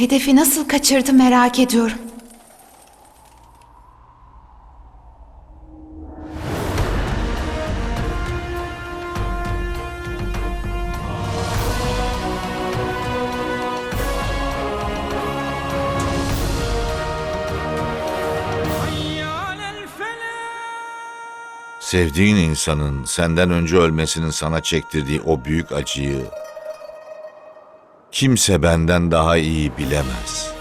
Hedefi nasıl kaçırdı merak ediyorum. Sevdiğin insanın senden önce ölmesinin sana çektirdiği o büyük acıyı kimse benden daha iyi bilemez.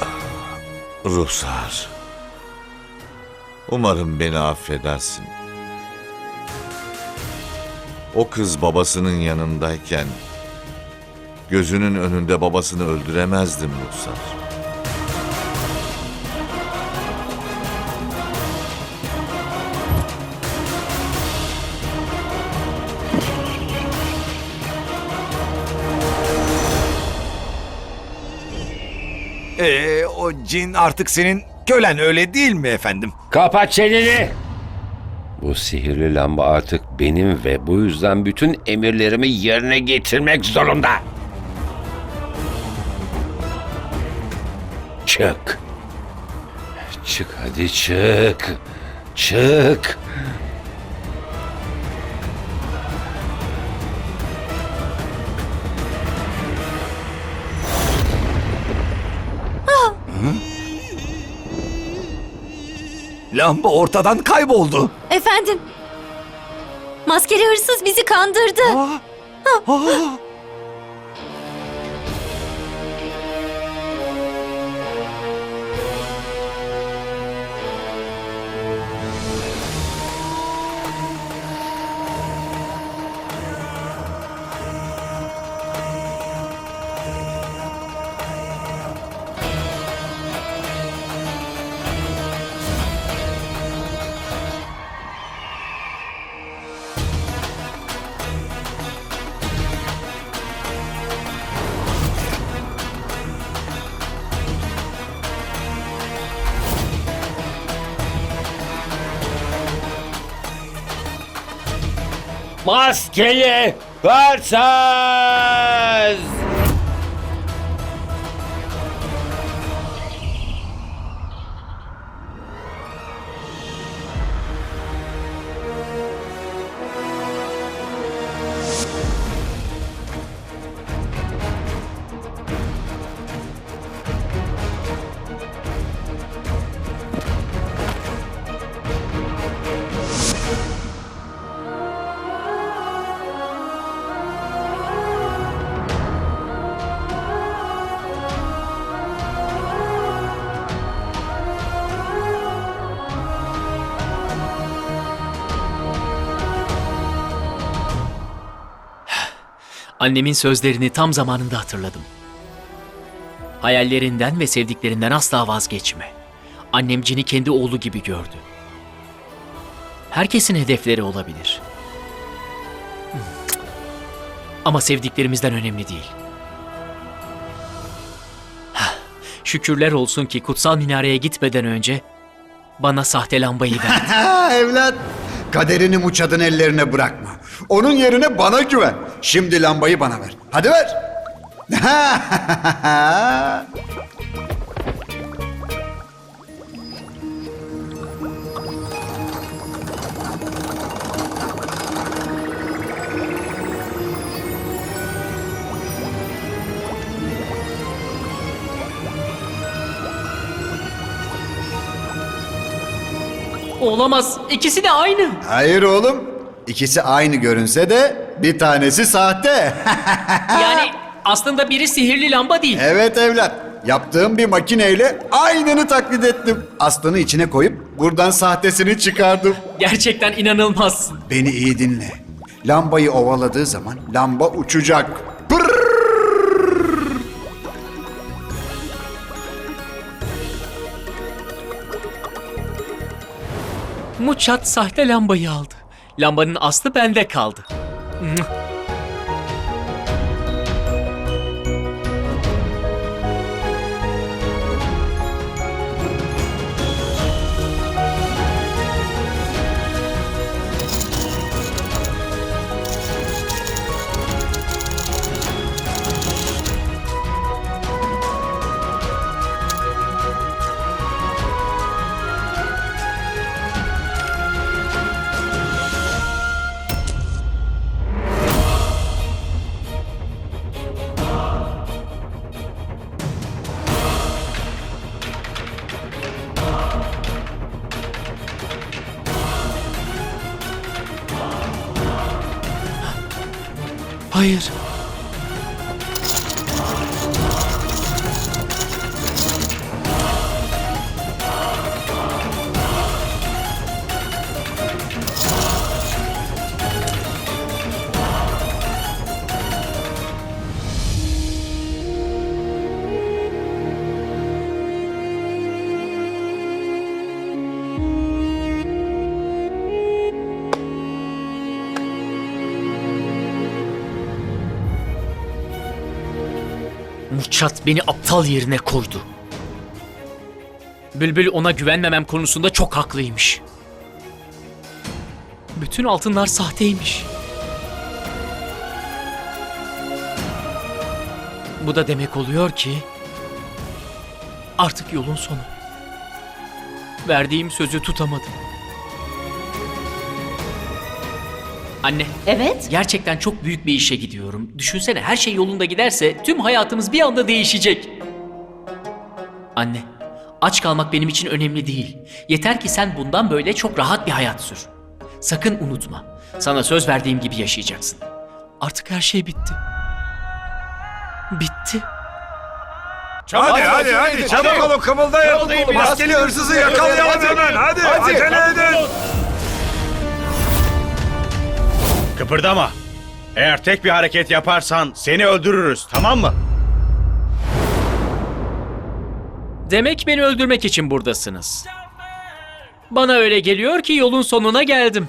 Ah, Ruhsar. Umarım beni affedersin. O kız babasının yanındayken gözünün önünde babasını öldüremezdim Ruhsar. Ee, o cin artık senin kölen öyle değil mi efendim? Kapat çeneni! Bu sihirli lamba artık benim ve bu yüzden bütün emirlerimi yerine getirmek zorunda. Çık. Çık hadi çık. Çık. Lamba ortadan kayboldu. Efendim. Maskeli hırsız bizi kandırdı. Aa, aa. Maskeli hırsız! Annemin sözlerini tam zamanında hatırladım. Hayallerinden ve sevdiklerinden asla vazgeçme. Annem Cin'i kendi oğlu gibi gördü. Herkesin hedefleri olabilir. Ama sevdiklerimizden önemli değil. Şükürler olsun ki kutsal minareye gitmeden önce bana sahte lambayı verdi. Ha evlat. Kaderini Muçad'ın ellerine bırakma. Onun yerine bana güven. Şimdi lambayı bana ver. Hadi ver. Olamaz. İkisi de aynı. Hayır oğlum. İkisi aynı görünse de bir tanesi sahte. Yani aslında biri sihirli lamba değil. evet evlat. Yaptığım bir makineyle aynını taklit ettim. Aslını içine koyup buradan sahtesini çıkardım. Gerçekten inanılmaz. Beni iyi dinle. Lambayı ovaladığı zaman lamba uçacak. Pırrrr. Muçat sahte lambayı aldı. Lambanın aslı bende kaldı. Hayır. Muçat beni aptal yerine koydu. Bülbül ona güvenmemem konusunda çok haklıymış. Bütün altınlar sahteymiş. Bu da demek oluyor ki artık yolun sonu. Verdiğim sözü tutamadım. Anne, Evet. Gerçekten çok büyük bir işe gidiyorum. Düşünsene her şey yolunda giderse tüm hayatımız bir anda değişecek. Anne, aç kalmak benim için önemli değil. Yeter ki sen bundan böyle çok rahat bir hayat sür. Sakın unutma. Sana söz verdiğim gibi yaşayacaksın. Artık her şey bitti. Bitti. Hadi hadi hadi çabuk olun kımıldayın. Maskeli hırsızı yakalayalım hemen hadi, acele edin. Kıpırdama. Eğer tek bir hareket yaparsan seni öldürürüz tamam mı? Demek beni öldürmek için buradasınız. Bana öyle geliyor ki yolun sonuna geldim.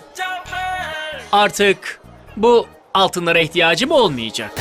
Artık bu altınlara ihtiyacım olmayacak.